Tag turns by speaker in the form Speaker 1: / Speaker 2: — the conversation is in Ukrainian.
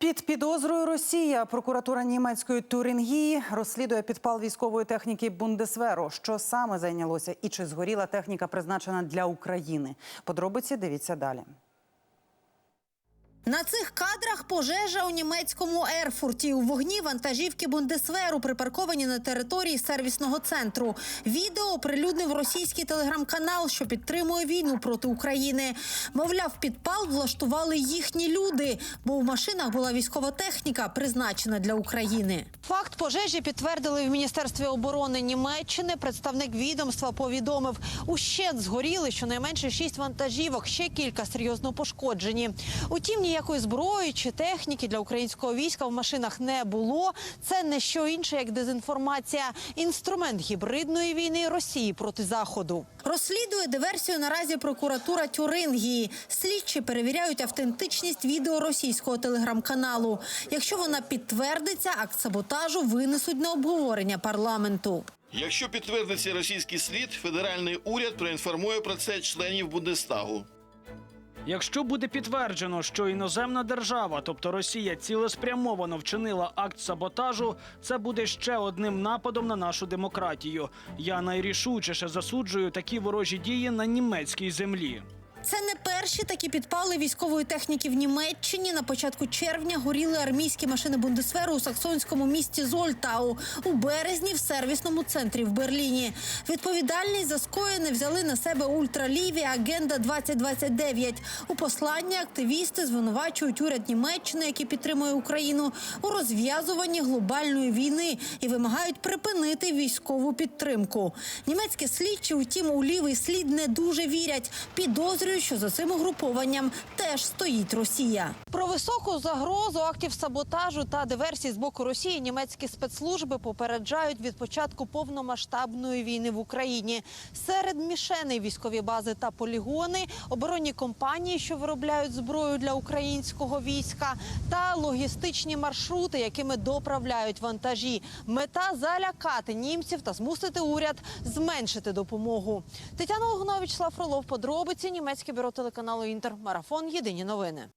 Speaker 1: Під підозрою Росія прокуратура німецької Турінгії розслідує підпал військової техніки Бундесверу. Що саме зайнялося і чи згоріла техніка, призначена для України? Подробиці дивіться далі.
Speaker 2: На цих кадрах пожежа у німецькому Ерфурті. У вогні вантажівки Бундесверу припарковані на території сервісного центру. Відео оприлюднив російський телеграм-канал, що підтримує війну проти України. Мовляв, підпал влаштували їхні люди, бо в машинах була військова техніка, призначена для України. Факт пожежі підтвердили в міністерстві оборони Німеччини. Представник відомства повідомив, ущент згоріли щонайменше шість вантажівок, ще кілька серйозно пошкоджені. Утім, ніякої зброї чи техніки для українського війська в машинах не було. Це не що інше, як дезінформація, інструмент гібридної війни Росії проти заходу. Розслідує диверсію наразі прокуратура Тюрингії. Слідчі перевіряють автентичність відео російського телеграм-каналу. Якщо вона підтвердиться, акт саботажу винесуть на обговорення парламенту.
Speaker 3: Якщо підтвердиться російський слід, федеральний уряд проінформує про це членів Бундестагу.
Speaker 4: Якщо буде підтверджено, що іноземна держава, тобто Росія, цілеспрямовано вчинила акт саботажу, це буде ще одним нападом на нашу демократію. Я найрішучіше засуджую такі ворожі дії на німецькій землі.
Speaker 2: Це не перші такі підпали військової техніки в Німеччині. На початку червня горіли армійські машини Бундесверу у саксонському місті Зольтау. У березні в сервісному центрі в Берліні. Відповідальність за скоєне взяли на себе ультраліві Агенда 2029 У посланні активісти звинувачують уряд Німеччини, який підтримує Україну, у розв'язуванні глобальної війни і вимагають припинити військову підтримку. Німецькі слідчі, утім, у лівий слід не дуже вірять. Підозрюють, що за цим угрупованням теж стоїть Росія. Про високу загрозу актів саботажу та диверсій з боку Росії німецькі спецслужби попереджають від початку повномасштабної війни в Україні. Серед мішеней військові бази та полігони, оборонні компанії, що виробляють зброю для українського війська, та логістичні маршрути, якими доправляють вантажі. Мета залякати німців та змусити уряд зменшити допомогу. Тетяна Логунович, Слав Фролов, подробиці німецьке бюро телеканалу Інтер. Марафон. Єдині новини.